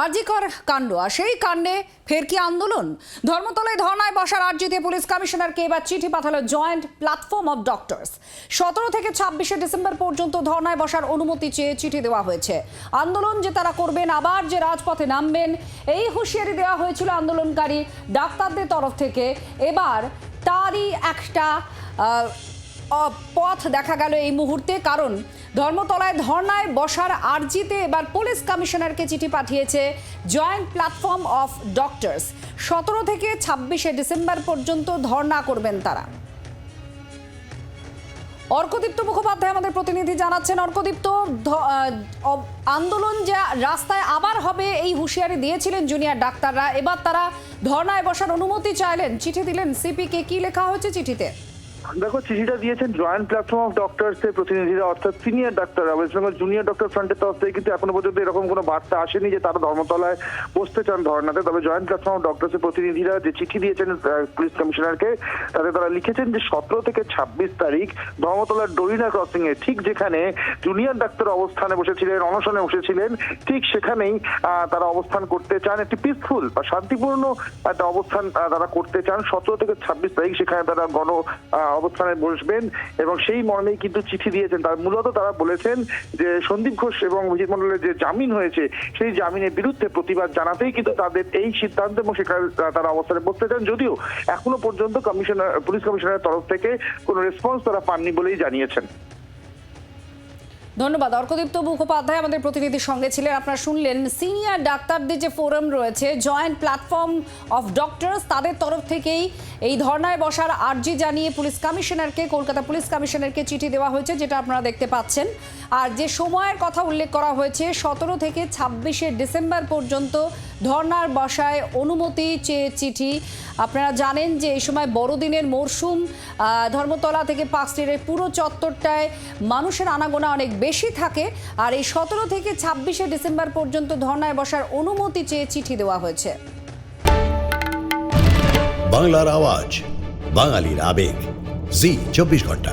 আরজিকর কাণ্ড, আর সেই কাণ্ডে ফের কি আন্দোলন? ধর্মতলায় ধর্নায় বসার আর্জিতে পুলিশ কমিশনারকে এবার চিঠি পাঠালো জয়েন্ট প্ল্যাটফর্ম অব ডক্টরস। সতেরো থেকে ছাব্বিশে ডিসেম্বর পর্যন্ত ধর্নায় বসার অনুমতি চেয়ে চিঠি দেওয়া হয়েছে। আন্দোলন যে তারা করবেন, আবার যে রাজপথে নামবেন, এই হুঁশিয়ারি দেওয়া হয়েছিল আন্দোলনকারী ডাক্তারদের তরফ থেকে। এবার তারই একটা পথ দেখা গেল এই মুহূর্তে, কারণ ধর্মতলায় ধর্নায় বসার আর্জিতে এবার পুলিশ কমিশনারকে চিঠি পাঠিয়েছে জয়েন্ট প্ল্যাটফর্ম অফ ডক্টরস। সতেরো থেকে ছাব্বিশে ডিসেম্বর পর্যন্ত ধর্না করবেন তারা। অর্কদীপ্ত মুখোপাধ্যায় আমাদের প্রতিনিধি জানাচ্ছেন, অর্কদীপ্ত আন্দোলন যা রাস্তায় আবার হবে এই হুঁশিয়ারি দিয়েছিলেন জুনিয়র ডাক্তাররা। এবার তারা ধর্নায় বসার অনুমতি চাইলেন। চিঠি দিলেন সিপিকে। কি লেখা হয়েছে চিঠিতে? দেখো, চিঠিটা দিয়েছেন জয়েন্ট প্ল্যাটফর্ম অফ ডক্টরস এর প্রতিনিধিরা, অর্থাৎ senior doctor West Bengal junior doctor ফ্রন্টের তরফ থেকে কিন্তু এখনও পর্যন্ত এরকম কোনো বার্তা আসেনি যে তারা ধর্মতলায় বসতে চান ধর্নাতে তবে জয়েন্ট প্ল্যাটফর্ম অফ ডক্টরস এর প্রতিনিধিরা যে চিঠি দিয়েছেন পুলিশ কমিশনারকে, তাতে তারা লিখেছেন যে সতেরো থেকে ছাব্বিশ তারিখ ধর্মতলার ডরিনা ক্রসিং এ ঠিক যেখানে জুনিয়র ডাক্তার অবস্থানে বসেছিলেন, অনশনে বসেছিলেন, ঠিক সেখানেই তারা অবস্থান করতে চান। একটি পিসফুল বা শান্তিপূর্ণ একটা অবস্থান তারা করতে চান। সতেরো থেকে ছাব্বিশ তারিখ সেখানে তারা গণ অবস্থানে বসবেন এবং সেই মর্মেই কিন্তু চিঠি দিয়েছেন। তার মূলত তারা বলেছেন যে সন্দীপ ঘোষ এবং অভিজিৎ মন্ডলের যে জামিন হয়েছে, সেই জামিনের বিরুদ্ধে প্রতিবাদ জানাতেই কিন্তু তাদের এই সিদ্ধান্ত এবং সেখানে তারা অবস্থানে বসতে চান। যদিও এখনও পর্যন্ত কমিশনার পুলিশ কমিশনারের তরফ থেকে কোনো রেসপন্স তারা পাননি বলেই জানিয়েছেন। ধন্যবাদ। অর্কদীপ্ত মুখোপাধ্যায় আমাদের প্রতিনিধির সঙ্গে ছিলেন। আপনারা শুনলেন সিনিয়র ডাক্তারদের যে ফোরাম রয়েছে, জয়েন্ট প্ল্যাটফর্ম অফ ডক্টরস, তাদের তরফ থেকেই এই ধর্নায় বসার আর্জি জানিয়ে পুলিশ কমিশনারকে, কলকাতা পুলিশ কমিশনারকে চিঠি দেওয়া হয়েছে, যেটা আপনারা দেখতে পাচ্ছেন। আর যে সময়ের কথা উল্লেখ করা হয়েছে, সতেরো থেকে ছাব্বিশে ডিসেম্বর পর্যন্ত ধর্নার বসায় অনুমতি চেয়ে চিঠি। আপনারা জানেন যে এই সময় বড়দিনের মরশুম ধর্মতলা থেকে পাঁচ স্ট্রিটের পুরো চত্বরটায় মানুষের আনাগোনা অনেক বেশি থাকে। আর এই সতেরো থেকে ছাব্বিশে ডিসেম্বর পর্যন্ত ধর্নায় বসার অনুমতি চেয়ে চিঠি দেওয়া হয়েছে। বাংলার আওয়াজ, বাঙালির আবেগ। জি, চব্বিশ ঘণ্টা।